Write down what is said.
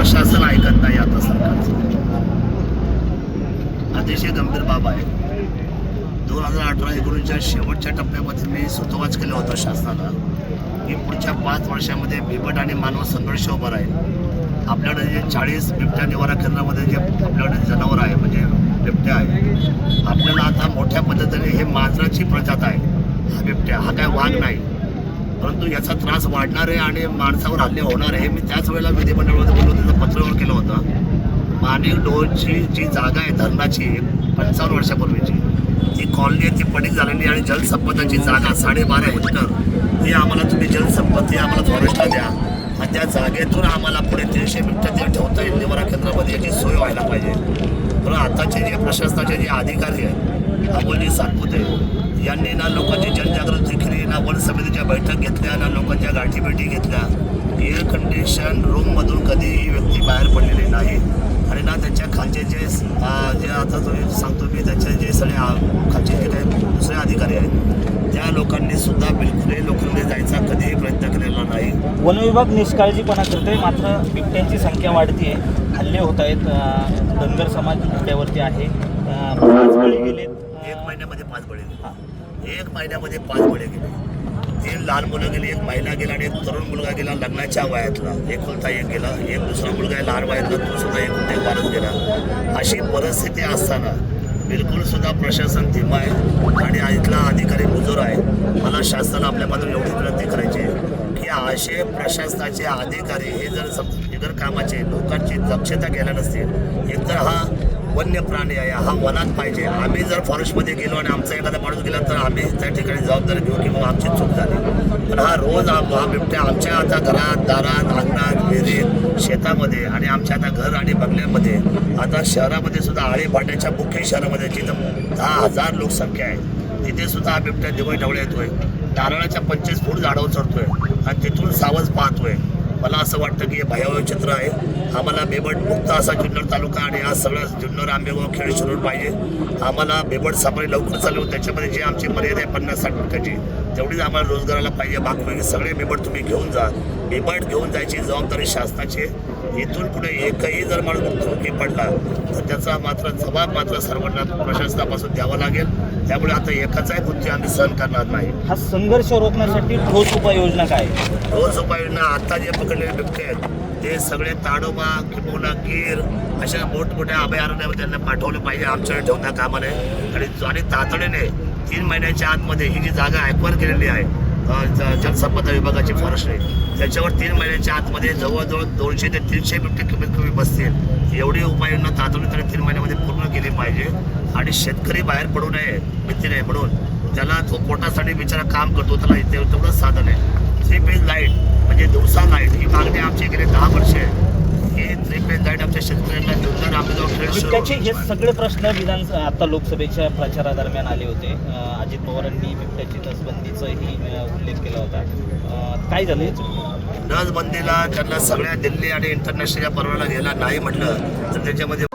प्रशासन ऐकत नाही आता सरकारचं अतिशय गंभीर बाब आहे. दोन हजार अठरा एकोणीसच्या शेवटच्या टप्प्यामध्ये मी सुतोवाच केलं होतं शासनाला की पुढच्या पाच वर्षामध्ये बिबट आणि मानव संघर्ष उभा राहील. आपल्याकडे जे चाळीस बिबट्या निवारा केंद्रामध्ये जे आपल्याकडे जनावर आहे म्हणजे बिबट्या आहे आपल्याला आता मोठ्या पद्धतीने हे मांजराची प्रजात आहे हा बिबट्या हा काय वाघ नाही. परंतु याचा त्रास वाढणार आहे आणि माणसावर हल्ले होणार आहे. मी त्याच वेळेला विधिमंडळामध्ये बोलून त्याचं पत्रावर केलं होतं. माने डोळची जी जागा आहे धरणाची पंचावन्न वर्षापूर्वीची ती कॉलनी आहे ती पडीक झालेली आणि जलसंपदाची जागा साडेबारा हेक्टर ती आम्हाला तुम्ही जलसंपत्ती आम्हाला फॉरेस्टला द्या. आणि त्या जागेतून आम्हाला पुढे तीनशे मिनटं ते ठेवता येईल निवारा केंद्रामध्ये याची सोय व्हायला पाहिजे. पण आताचे जे प्रशासनाचे जे अधिकारी आहेत अमोलजी सातपुते यांनी ना लोकांची जनजागृती केली ना वन समितीच्या बैठक घेतल्या ना लोकांच्या गाठीभेटी घेतल्या. एअर कंडिशन रूममधून कधीही व्यक्ती बाहेर पडलेली नाही. आणि ना त्यांच्या खालचे जे जे आता तुम्ही सांगतो मी त्यांचे जे सगळे खालचे जे काही दुसरे अधिकारी आहेत त्या लोकांनी सुद्धा बिलकुलही लोकांनी जायचा कधीही प्रयत्न केलेला नाही. वन विभाग निष्काळजीपणा करतोय मात्र बिबट्यांची संख्या वाढतीये हल्ले होत आहेत धनगर समाज बिबट्यावरती आहे. अं, पाच बळी गेलेत. एक महिन्यामध्ये पाच बळे गेले. एक महिन्यामध्ये पाच बळे गेले. तीन लहान मुलं गेली एक महिला गेला आणि एक तरुण मुलगा गेला लग्नाच्या वयातला. एकुलता एक गेला एक दुसरा मुलगा आहे लहान वयातला तो सुद्धा एकुलता एक वाढत गेला. अशी परिस्थिती असताना बिलकुल सुद्धा प्रशासन धीमा आहे आणि इथला अधिकारी मुजोर आहे. मला शासनाला आपल्यामधून एवढी विनंती करायची आहे की असे प्रशासनाचे अधिकारी हे जर सम- कामाचे लोकांची दक्षता घ्यायला नसतील वन्य प्राणी आहे हा वनात पाहिजे. आम्ही जर फॉरेस्टमध्ये गेलो आणि आमचा एखादा माणूस गेला तर आम्ही त्या ठिकाणी जबाबदारी घेऊ की मग आमची चूक झाली. पण हा रोज हा बिबट्या आमच्या आता घरात दारात अंगणात विहिरीत शेतामध्ये आणि आमच्या आता घर आणि बंगल्यामध्ये आता शहरामध्ये सुद्धा आळीपाट्याच्या मुख्य शहरामध्ये जिथं दहा हजार लोकसंख्या आहे तिथे सुद्धा हा बिबट्या दिवाळी ढवळे येतोय. नारळाच्या पंचवीस फूट झाडावर चढतोय आणि तिथून सावज पाहतोय. मला असं वाटतं की हे भयावह चित्र आहे. आम्हाला बेबट मुक्त असा जुन्नर तालुका आणि हा सगळा जुन्नर आंबेगाव खेळ शिरूर पाहिजे. आम्हाला बेबट सापळे लवकर चालू त्याच्यामध्ये जे आमची मर्यादा आहे पन्नास साठ टक्क्याची तेवढीच आम्हाला रोजगाराला पाहिजे. बाकी सगळे बेबट तुम्ही घेऊन जा. बेबट घेऊन जायची जबाबदारी शासनाची आहे. इथून पुढे एकही जर माणूस मृत्युमुखी पडला तर त्याचा मात्र जबाब मात्र सर्वांना प्रशासनापासून द्यावा लागेल. त्यामुळे आता एकाचाही मृत्यू आम्ही सहन करणार नाही. हा संघर्ष रोखण्यासाठी ठोस उपाययोजना काय? आहे? रोज उपाययोजना आता जे पकडलेले बिबटे आहेत ते सगळे ताडोबा किंबहुना गीर अशा मोठमोठ्या अभयारण्यावर त्यांना पाठवलं पाहिजे आमच्याकडे ठेवता कामा नये आणि आणि तातडीने तीन महिन्याच्या आतमध्ये ही जी जागा ॲक्वायर केलेली आहे जलसंपदा विभागाची फॉरेस्ट्री त्याच्यावर तीन महिन्याच्या आतमध्ये जवळजवळ दोनशे ते तीनशे फिफ्टी कमीत कमी बसतील. एवढी उपाययोजना तातडीने तीन महिन्यामध्ये पूर्ण केली पाहिजे. आणि शेतकरी बाहेर पडू नये भीती नाही म्हणून त्याला तो पोटासाठी बिचारा काम करतो त्याला इथे तेवढंच साधन आहे. थ्री पेज लाइट म्हणजे दिवसा लाइट ही मागणी आमची गेले दहा वर्ष आहे. ही बिबट्याचे हे सगळे प्रश्न विधान आता लोकसभेच्या प्रचारादरम्यान आले होते. अजित पवारांनी बिबट्याची तसबंदीचाही अं, उल्लेख केला होता. काय झालं? नसबंदीला त्यांना सगळ्या दिल्ली आणि इंटरनॅशनलच्या परवाना घ्यायला नाही म्हटलं तर त्याच्यामध्ये